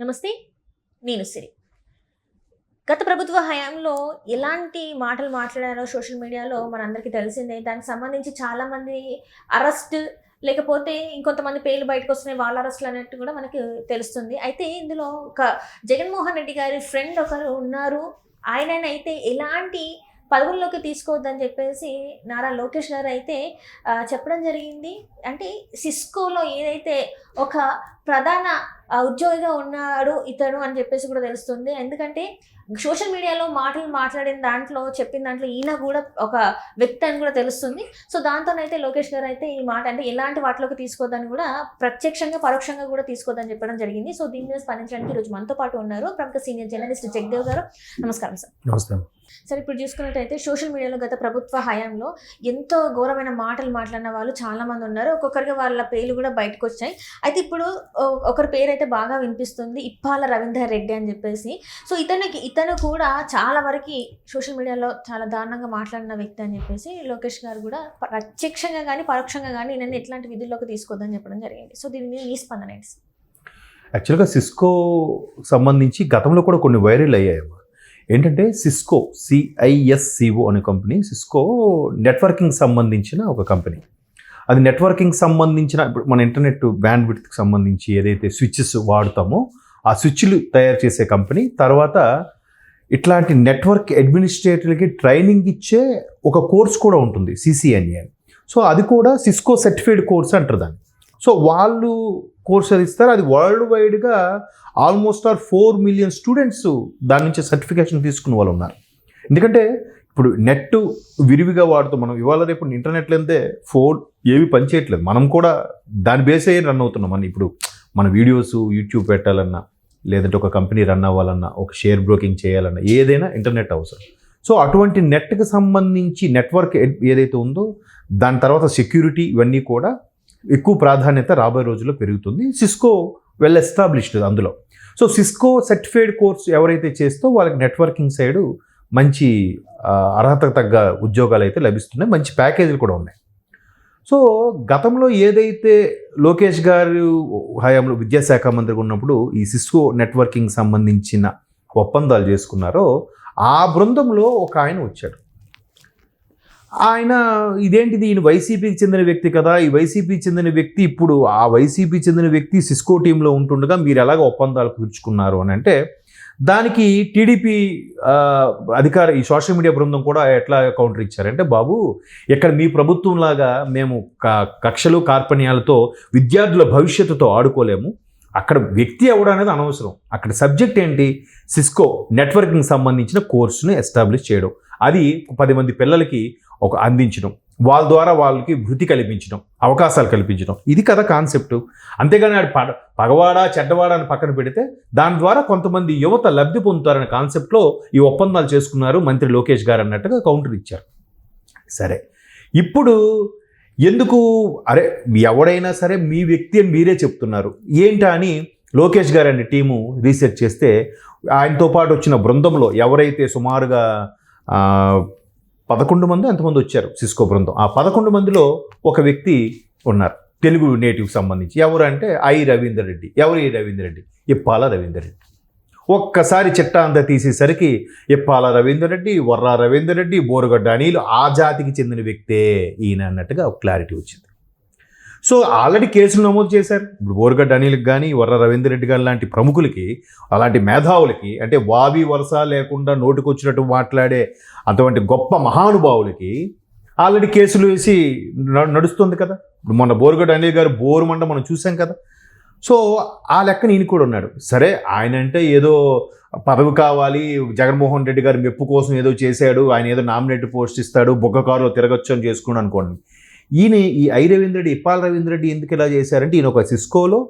నమస్తే నేను సిరి. గత ప్రభుత్వ హయాంలో ఎలాంటి మాటలు మాట్లాడారో సోషల్ మీడియాలో మనందరికీ తెలిసిందే. దానికి సంబంధించి చాలామంది అరెస్ట్ లేకపోతే ఇంకొంతమంది పేర్లు బయటకు వస్తున్నాయి వాళ్ళ అరెస్టులు అన్నట్టు కూడా మనకి తెలుస్తుంది. అయితే ఇందులో ఒక జగన్మోహన్ రెడ్డి గారి ఫ్రెండ్ ఒకరు ఉన్నారు. ఆయననైతే ఎలాంటి పదవుల్లోకి తీసుకోవద్దని చెప్పేసి నారా లోకేష్ గారు అయితే చెప్పడం జరిగింది. అంటే సిస్కోలో ఏదైతే ఒక ప్రధాన ఉద్యోగిగా ఉన్నాడు ఇతడు అని చెప్పేసి కూడా తెలుస్తుంది. ఎందుకంటే సోషల్ మీడియాలో మాటలు మాట్లాడిన దాంట్లో చెప్పిన దాంట్లో ఈయన కూడా ఒక వ్యక్తి అని కూడా తెలుస్తుంది. సో దాంతోనైతే లోకేష్ గారు అయితే ఈ మాట అంటే ఎలాంటి వాటిలోకి తీసుకోవద్దని కూడా ప్రత్యక్షంగా పరోక్షంగా కూడా తీసుకోవద్దని చెప్పడం జరిగింది. సో దీని మీద స్పందించడానికి ఈరోజు మనతో పాటు ఉన్నారు ప్రముఖ సీనియర్ జర్నలిస్ట్ జగదేవ్ గారు. నమస్కారం సార్. నమస్తే. సార్ ఇప్పుడు చూసుకున్నట్టయితే సోషల్ మీడియాలో గత ప్రభుత్వ హయాంలో ఎంతో ఘోరమైన మాటలు మాట్లాడిన వాళ్ళు చాలా మంది ఉన్నారు. ఒక్కొక్కరికి వాళ్ళ పేర్లు కూడా బయటకు వచ్చాయి. అయితే ఇప్పుడు ఒకరి పేరు అయితే బాగా వినిపిస్తుంది. ఇప్పాల రవీందర్ రెడ్డి అని చెప్పేసి. సో ఇతనికి ఇతను కూడా చాలా వరకు సోషల్ మీడియాలో చాలా దారుణంగా మాట్లాడిన వ్యక్తి అని చెప్పేసి లోకేష్ గారు కూడా ప్రత్యక్షంగా కానీ పరోక్షంగా కానీ నన్ను ఎట్లాంటి విధుల్లోకి తీసుకోవద్దని చెప్పడం జరిగింది. సో దీని మీద మీ స్పందన ఏంటి? యాక్చువల్గా సిస్కో సంబంధించి గతంలో కూడా కొన్ని వైరల్ అయ్యాయమ్మా. ఏంటంటే సిస్కో సిఐఎస్సిఓ అనే కంపెనీ సిస్కో నెట్వర్కింగ్ సంబంధించిన ఒక కంపెనీ. అది నెట్వర్కింగ్ సంబంధించిన ఇప్పుడు మన ఇంటర్నెట్ బ్యాండ్ విడ్త్కి సంబంధించి ఏదైతే స్విచ్చెస్ వాడుతామో ఆ స్విచ్లు తయారు చేసే కంపెనీ తర్వాత ఇట్లాంటి నెట్వర్క్ అడ్మినిస్ట్రేటర్కి ట్రైనింగ్ ఇచ్చే ఒక కోర్స్ కూడా ఉంటుంది సిసిఎన్ఏ అని సో అది కూడా సిస్కో సర్టిఫైడ్ కోర్స్ అంటారు దాన్ని. సో వాళ్ళు కోర్స్ అది ఇస్తారు అది వరల్డ్ వైడ్గా almost are four million students దాని నుంచి సర్టిఫికేషన్ తీసుకున్న వాళ్ళు ఉన్నారు ఎందుకంటే ఇప్పుడు నెట్ విరివిగా వాడుతూ మనం ఇవాళ రేపు ఇంటర్నెట్ లేదే ఫోన్ ఏవి పనిచేయట్లేదు మనం కూడా దాని బేస్ అయ్యి రన్ అవుతున్నాం. అని ఇప్పుడు మన వీడియోస్ యూట్యూబ్ పెట్టాలన్నా లేదంటే ఒక కంపెనీ రన్ అవ్వాలన్నా ఒక షేర్ బ్రోకింగ్ చేయాలన్నా ఏదైనా ఇంటర్నెట్ అవసరం. సో అటువంటి నెట్కి సంబంధించి నెట్వర్క్ ఏదైతే ఉందో దాని తర్వాత సెక్యూరిటీ ఇవన్నీ కూడా ఎక్కువ ప్రాధాన్యత రాబోయే రోజుల్లో పెరుగుతుంది. సిస్కో వెల్ ఎస్టాబ్లిష్డ్ అందులో. సో సిస్కో సర్టిఫైడ్ కోర్స్ ఎవరైతే చేస్తో వాళ్ళకి నెట్వర్కింగ్ సైడు మంచి అర్హతకు తగ్గ ఉద్యోగాలు అయితే లభిస్తున్నాయి. మంచి ప్యాకేజీలు కూడా ఉన్నాయి. సో గతంలో ఏదైతే లోకేష్ గారు హయాంలో విద్యాశాఖ మంత్రిగా ఉన్నప్పుడు ఈ సిస్కో నెట్వర్కింగ్ సంబంధించిన ఒప్పందాలు చేసుకున్నారో ఆ బృందంలో ఒక ఆయన వచ్చాడు. ఆయన ఇదేంటిది? ఈయన వైసీపీకి చెందిన వ్యక్తి కదా. ఈ వైసీపీకి చెందిన వ్యక్తి ఇప్పుడు ఆ వైసీపీ చెందిన వ్యక్తి సిస్కో టీంలో ఉంటుండగా మీరు ఎలాగ ఒప్పందాలు కుదుర్చుకున్నారు అని అంటే దానికి టీడీపీ అధికార ఈ సోషల్ మీడియా బృందం కూడా ఎట్లా కౌంటర్ ఇచ్చారంటే బాబు ఇక్కడ మీ ప్రభుత్వం లాగా మేము క- కక్షలు కార్పణ్యాలతో విద్యార్థుల భవిష్యత్తుతో ఆడుకోలేము. అక్కడ వ్యక్తి ఎవడు అనేది అనవసరం. అక్కడ సబ్జెక్ట్ ఏంటి? సిస్కో నెట్వర్కింగ్ సంబంధించిన కోర్సును ఎస్టాబ్లిష్ చేయడం. అది పది మంది పిల్లలకి ఒక అందించడం. వాళ్ళ ద్వారా వాళ్ళకి వృత్తి కల్పించడం అవకాశాలు కల్పించడం. ఇది కదా కాన్సెప్ట్. అంతేగాని ఆడు పడ పగవాడా చెడ్డవాడా అని పక్కన పెడితే దాని ద్వారా కొంతమంది యువత లబ్ధి పొందుతారనే కాన్సెప్ట్లో ఈ ఒప్పందాలు చేసుకున్నారు మంత్రి లోకేష్ గారు అన్నట్టుగా కౌంటర్ ఇచ్చారు. సరే. ఇప్పుడు ఎందుకు? అరే ఎవడైనా సరే మీ వ్యక్తి అని మీరే చెప్తున్నారు. ఏంటా అని లోకేష్ గారు అనే టీము రీసెర్చ్ చేస్తే ఆయనతో పాటు వచ్చిన బృందంలో ఎవరైతే సుమారుగా పదకొండు మంది ఎంతమంది వచ్చారు సిస్కో బృందం? ఆ పదకొండు మందిలో ఒక వ్యక్తి ఉన్నారు. తెలుగు నేటివ్కి సంబంధించి. ఎవరు అంటే ఐ రవీందర్ రెడ్డి. ఎవరు ఈ రవీందర్ రెడ్డి? ఇప్పాల రవీందర్ రెడ్డి. ఒక్కసారి చిట్టా అంతా తీసేసరికి ఇప్పాల రవీందర్ రెడ్డి వర్రా రవీందర్ రెడ్డి బోరుగడ్డ అనిలు ఆ జాతికి చెందిన వ్యక్తే. ఈయన అన్నట్టుగా క్లారిటీ వచ్చింది. సో ఆల్రెడీ కేసులు నమోదు చేశారు. ఇప్పుడు బోరుగడ్డ అనిల్కి కానీ వర్ర రవీందర్ రెడ్డి గారు లాంటి ప్రముఖులకి అలాంటి మేధావులకి అంటే వావి వరుస లేకుండా నోటికొచ్చినట్టు మాట్లాడే అటువంటి గొప్ప మహానుభావులకి ఆల్రెడీ కేసులు వేసి న- నడుస్తుంది కదా. ఇప్పుడు మొన్న బోరుగడ్డ అనిల్ గారు బోరు మంట మనం చూసాం కదా. సో ఆ లెక్కన ఈయన కూడా ఉన్నాడు. సరే ఆయన అంటే ఏదో పదవి కావాలి జగన్మోహన్ రెడ్డి గారి మెప్పు కోసం ఏదో చేశాడు ఆయన ఏదో నామినేట్ పోస్ట్ ఇస్తాడు బొగ్గ కారులో తిరగచ్చు అని చేసుకున్నాడు అనుకోండి. ఈయన ఈ ఐ రవీంద్ర రెడ్డి ఇప్పాల రవీంద్ర రెడ్డి ఎందుకు ఇలా చేశారంటే ఈయన ఒక సిస్కోలో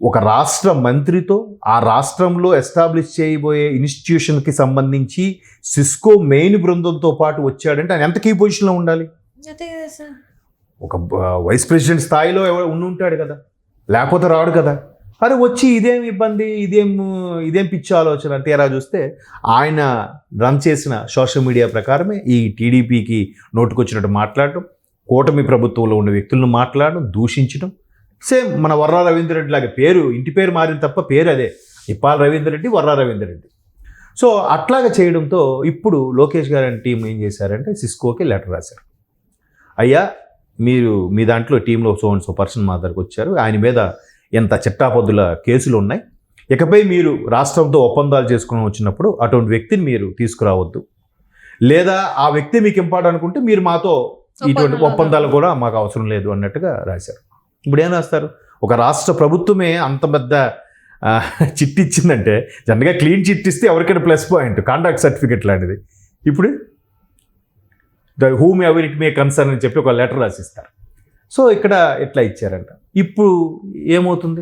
ఒక రాష్ట్ర మంత్రితో ఆ రాష్ట్రంలో ఎస్టాబ్లిష్ చేయబోయే ఇన్స్టిట్యూషన్కి సంబంధించి సిస్కో మెయిన్ బృందంతో పాటు వచ్చాడంటే ఆయన ఎంత కీ పొజిషన్లో ఉండాలి? ఒక వైస్ ప్రెసిడెంట్ స్థాయిలో ఎవరు ఉండి ఉంటాడు కదా. లేకపోతే రాడు కదా. అరే వచ్చి ఇదేం ఇబ్బంది ఇదేం ఇదేం పిచ్చి ఆలోచన తీరా చూస్తే ఆయన రన్ చేసిన సోషల్ మీడియా ప్రకారమే ఈ టీడీపీకి నోటుకొచ్చినట్టు మాట్లాడటం కూటమి ప్రభుత్వంలో ఉన్న వ్యక్తులను మాట్లాడడం దూషించడం. సేమ్ మన వర్రా రవీంద్ర రెడ్డి లాగా పేరు ఇంటి పేరు మారిన తప్ప పేరు అదే. ఇప్పాల రవీందర్ రెడ్డి వర్రా రవీందర్ రెడ్డి. సో అట్లాగా చేయడంతో ఇప్పుడు లోకేష్ గారి టీం ఏం చేశారంటే సిస్కోకి లెటర్ రాశారు. అయ్యా మీరు మీ దాంట్లో టీంలో సో అండ్ సో పర్సన్ మా దగ్గరకు వచ్చారు. ఆయన మీద ఎంత చిట్టాపొద్దుల కేసులు ఉన్నాయి. ఇకపై మీరు రాష్ట్రంతో ఒప్పందాలు చేసుకుని వచ్చినప్పుడు అటువంటి వ్యక్తిని మీరు తీసుకురావద్దు. లేదా ఆ వ్యక్తి మీకు ఇంపార్ట్ అనుకుంటే మీరు మాతో ఇటువంటి ఒప్పందాలు కూడా మాకు అవసరం లేదు అన్నట్టుగా రాశారు. ఇప్పుడు ఏం రాస్తారు? ఒక రాష్ట్ర ప్రభుత్వమే అంత పెద్ద ఆ, చిట్టి ఇచ్చిందంటే జనరల్గా క్లీన్ చిట్ ఇస్తే ఎవరికైనా ప్లస్ పాయింట్ కాంటాక్ట్ సర్టిఫికెట్ లాంటిది. ఇప్పుడు? The whomever it may concern అని చెప్పి ఒక లెటర్ రాసిస్తారు. సో ఇక్కడ ఎట్లా ఇచ్చారంట? ఇప్పుడు ఏమవుతుంది?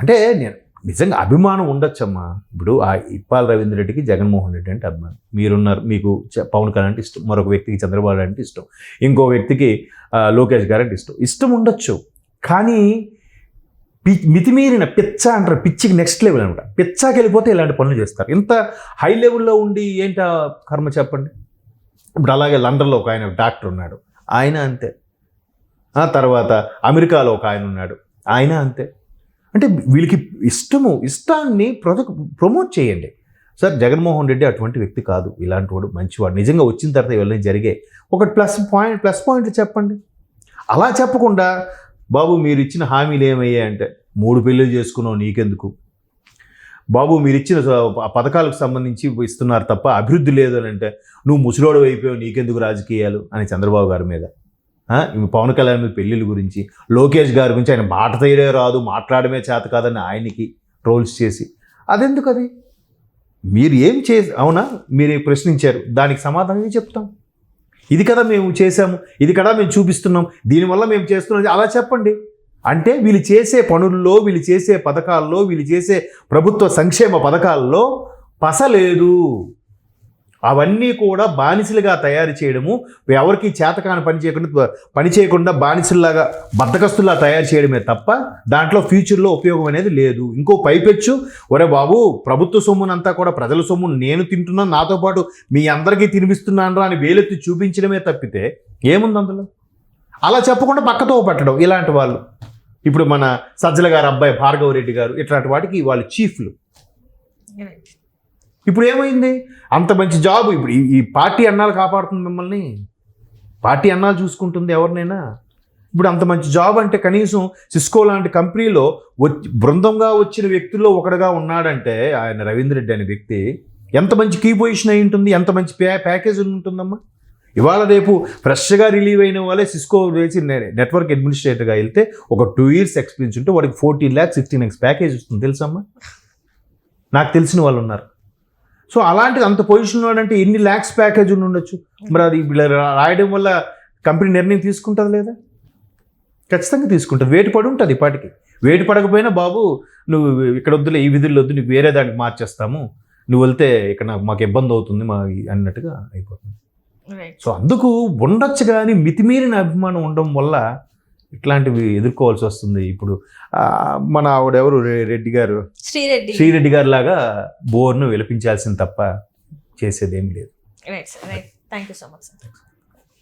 అంటే నేను నిజంగా అభిమానం ఉండొచ్చమ్మా. ఇప్పుడు ఆ ఇప్పాల రవీంద్ర రెడ్డికి జగన్మోహన్ రెడ్డి అంటే అభిమానం. మీరున్నారు మీకు చ- పవన్ కళ్యాణ్ అంటే ఇష్టం. మరొక వ్యక్తికి చంద్రబాబు అంటే ఇష్టం. ఇంకో వ్యక్తికి లోకేష్ గారు అంటే ఇష్టం. ఇష్టం ఉండొచ్చు. కానీ పి మితిమీరిన పిచ్చ అంటారు పిచ్చికి నెక్స్ట్ లెవెల్ అనమాట. పిచ్చాకి వెళ్ళిపోతే ఇలాంటి పనులు చేస్తారు. ఇంత హై లెవెల్లో ఉండి ఏంటి కర్మ చెప్పండి? ఇప్పుడు అలాగే లండన్లో ఒక ఆయన డాక్టర్ ఉన్నాడు. ఆయన అంతే. ఆ తర్వాత అమెరికాలో ఒక ఆయన ఉన్నాడు. ఆయన అంతే. అంటే వీళ్ళకి ఇష్టము ఇష్టాన్ని ప్రొజెక్ట్ ప్రమోట్ చేయండి. సార్ జగన్మోహన్ రెడ్డి అటువంటి వ్యక్తి కాదు. ఇలాంటి వాడు మంచివాడు. నిజంగా వచ్చిన తర్వాత ఇవన్నీ జరిగే ఒకటి ప్లస్ పాయింట్ ప్లస్ పాయింట్ చెప్పండి. అలా చెప్పకుండా బాబు మీరు ఇచ్చిన హామీలు ఏమయ్యాయి అంటే మూడు పెళ్ళిళ్ళు చేసుకున్నావు నీకెందుకు? బాబు మీరు ఇచ్చిన పథకాలకు సంబంధించి ఇస్తున్నారు తప్ప అభివృద్ధి లేదు అని అంటే నువ్వు ముసలోడు అయిపోయావు నీకెందుకు రాజకీయాలు? అని చంద్రబాబు గారి మీద. పవన్ కళ్యాణ్ మీద పెళ్ళిళ్ళ గురించి లోకేష్ గారి గురించి ఆయన మాట తీయడే రాదు మాట్లాడమే చేత కాదని ఆయనకి ట్రోల్స్ చేసి. అదెందుకు అది? మీరు ఏం చే అవునా? మీరు ప్రశ్నించారు. దానికి సమాధానం ఏం చెప్తాం? ఇది కదా మేము చేసాము ఇది కదా మేము చూపిస్తున్నాం దీనివల్ల మేము చేస్తున్నాం అలా చెప్పండి. అంటే వీళ్ళు చేసే పనుల్లో వీళ్ళు చేసే పథకాల్లో వీళ్ళు చేసే ప్రభుత్వ సంక్షేమ పథకాల్లో పస లేదు అవన్నీ కూడా బానిసలుగా తయారు చేయడము ఎవరికి చేతకాని పని చేయకుండా పని చేయకుండా బానిసల్లాగా బద్దకస్తుల్లా తయారు చేయడమే తప్ప దాంట్లో ఫ్యూచర్లో ఉపయోగం అనేది లేదు. ఇంకో పైపెచ్చు ఒరే బాబు ప్రభుత్వ సొమ్మునంతా కూడా ప్రజల సొమ్ము నేను తింటున్నాను నాతో పాటు మీ అందరికీ తినిపిస్తున్నాను అని వేలెత్తి చూపించడమే తప్పితే ఏముంది అందులో? అలా చెప్పకుండా పక్కతో పట్టడం ఇలాంటి వాళ్ళు. ఇప్పుడు మన సజ్జల గారు అబ్బాయి భార్గవ రెడ్డి గారు ఇట్లాంటి వాటికి వాళ్ళు చీఫ్లు. ఇప్పుడు ఏమైంది? అంత మంచి జాబ్. ఇప్పుడు ఈ- పార్టీ అన్నాలు కాపాడుతుంది మిమ్మల్ని. పార్టీ అన్నాలు చూసుకుంటుంది ఎవరినైనా. ఇప్పుడు అంత మంచి జాబ్ అంటే కనీసం సిస్కో లాంటి కంపెనీలో వచ్చి బృందంగా వచ్చిన వ్యక్తుల్లో ఒకడుగా ఉన్నాడంటే ఆయన రవీంద్ర రెడ్డి అనే వ్యక్తి ఎంత మంచి కీ పొజిషన్ అయి ఉంటుంది? ఎంత మంచి ప్యా ప్యాకేజ్ ఉంటుందమ్మా? ఇవాళ రేపు ఫ్రెష్గా రిలీవ్ అయిన వాళ్ళే సిస్కో వేసి నెట్వర్క్ అడ్మినిస్ట్రేటర్గా వెళ్తే ఒక టూ ఇయర్స్ ఎక్స్పీరియన్స్ ఉంటే వాడికి fourteen lakhs sixteen lakhs package వస్తుంది తెలుసమ్మా? నాకు తెలిసిన వాళ్ళు ఉన్నారు. సో అలాంటిది అంత పొజిషన్ అంటే ఎన్ని ల్యాక్స్ ప్యాకేజ్ ఉండొచ్చు? మరి అది రాయడం వల్ల కంపెనీ నిర్ణయం తీసుకుంటుంది లేదా? ఖచ్చితంగా తీసుకుంటుంది. వేటు పడి ఉంటుంది ఇప్పటికి. వేటు పడకపోయినా బాబు నువ్వు ఇక్కడ వద్దులే ఈ విధుల్లో వద్దు నీకు వేరే దానికి మార్చేస్తాము. నువ్వు వెళ్తే ఇక్కడ నాకు మాకు ఇబ్బంది అవుతుంది మా అన్నట్టుగా అయిపోతుంది. సో అందుకు ఉండొచ్చు కానీ మితిమీరిన అభిమానం ఉండడం వల్ల ఇట్లాంటివి ఎదుర్కోవాల్సి వస్తుంది. ఇప్పుడు మన ఆవిడెవరు? రెడ్డి గారు. శ్రీరెడ్డి. శ్రీరెడ్డి గారి లాగా బోర్ను విలపించాల్సింది తప్ప చేసేదేమీ లేదు. Right sir right thank you so much sir